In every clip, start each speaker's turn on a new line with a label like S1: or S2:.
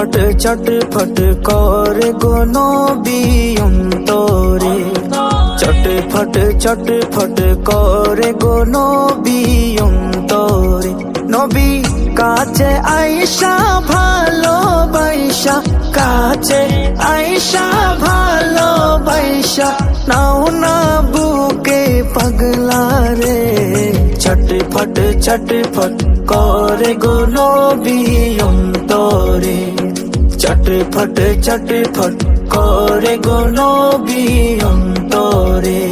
S1: চটফট চটফট করে গো নবী অন্তরে। চটফট চটফট করে গো নবী অন্তরে। নবী কাছে আইসা ভালো বাইসা কাছে আইসা ভালো বাইসা নাও না বুকে পাগলা রে। চটফট চটফট করে গো নবী অন্তরে। চটফট চটফট করে গো নবী অন্তরে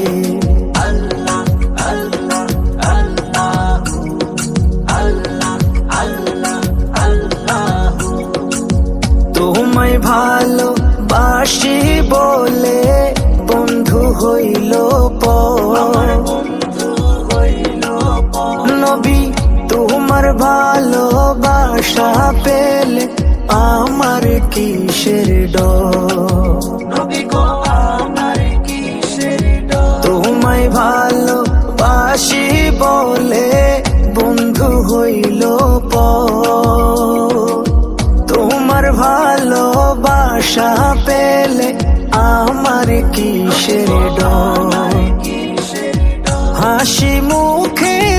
S1: আল্লাহ আল্লাহ আল্লাহ আল্লাহ আল্লাহ আল্লাহ তোমায় ভালো বাসি বলে বন্ধু হইল নবী, তোমার ভালোবাসা কিসের তোমায় ভালোবাসি বলে বন্ধু হইল পর। তোমার ভালোবাসা পেলে আমার কিসের হাসি মুখে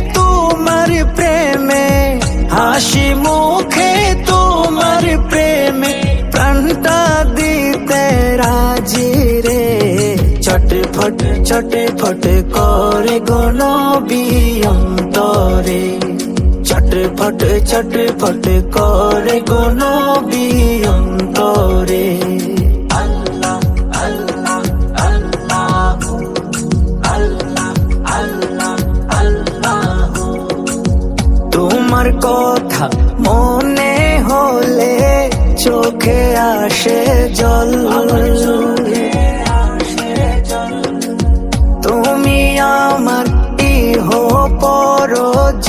S1: চটফট ফটে করে গনবী অন্তরে। চটফট চটফট করে গনবী অন্তরে। তোমার কথা মনে হলে চোখে আসে জল।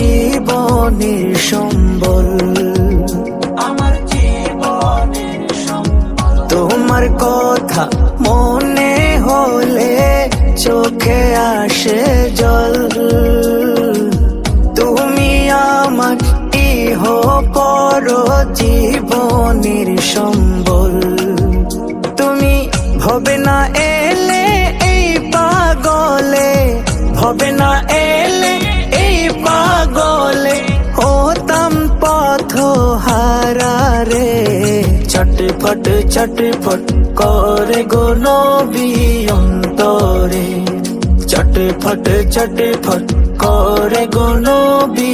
S1: জীবনের সম্বল। আমার জীবনের সম্বল। তোমার কথা মনে হলে চোখে আসে জল। তুমি আমার ইহ পর জীবনের সম্বল। তুমি ভবে না এলে এই পাগলে ভবে না এলে চটফট চটফট করে গো নবী অন্তরে। চটফট চটফট করে গো নবী